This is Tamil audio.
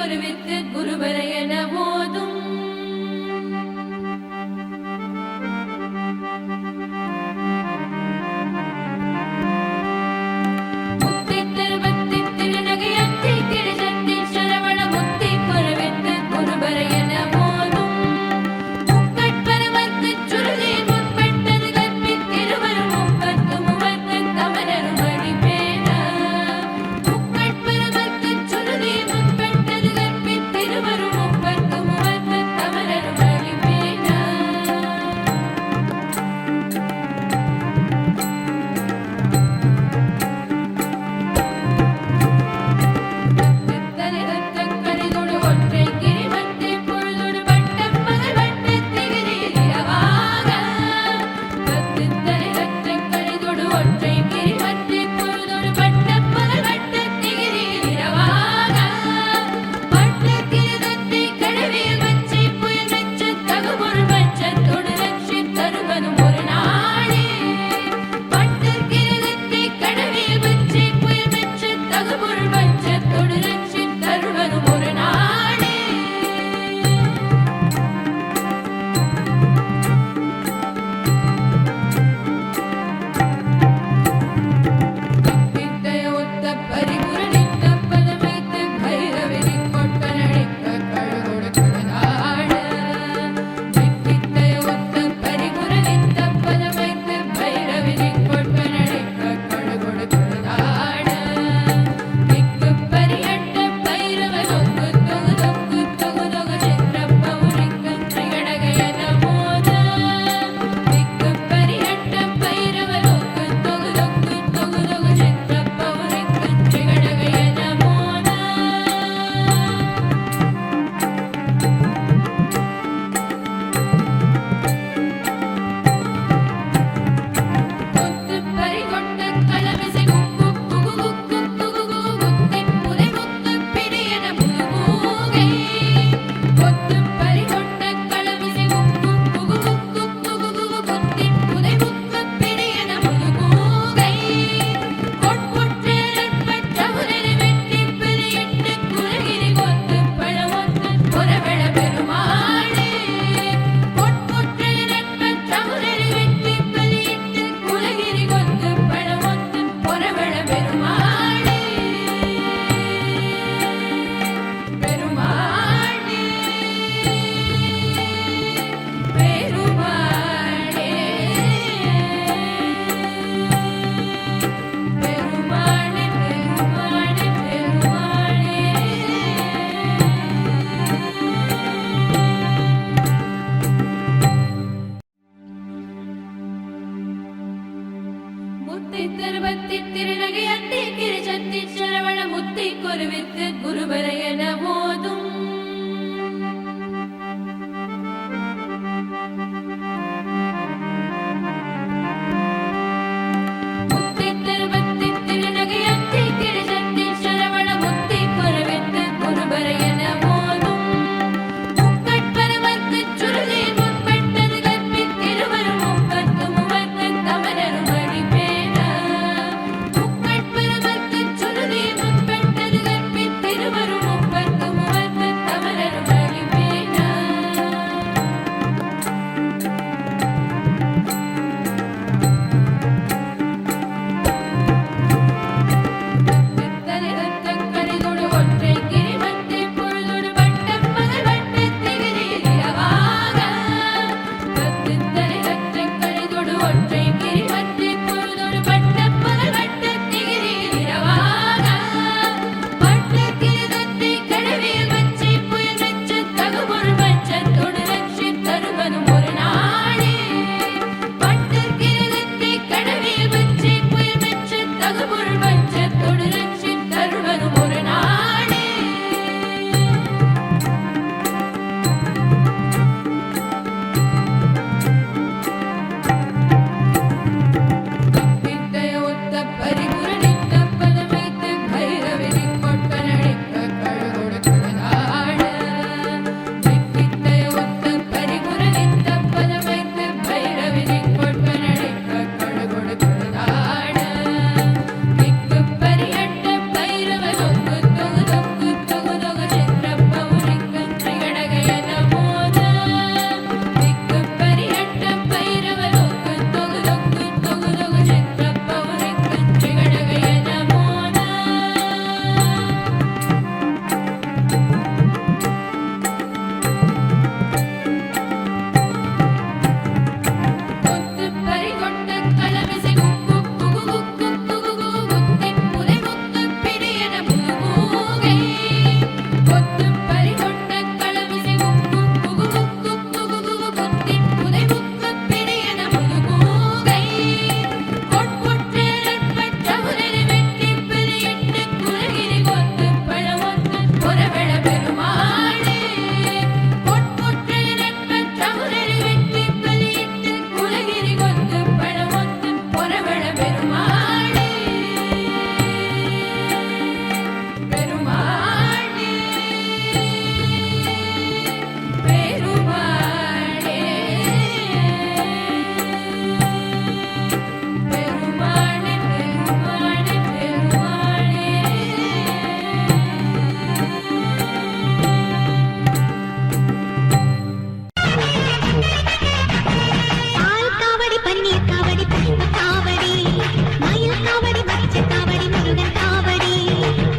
கொருவித்து குருபரையனவும் திருவத்தி திருநகை அத்தி கிரிசத்தி சரவண முத்தி குருவித்து குருபரையன போதும்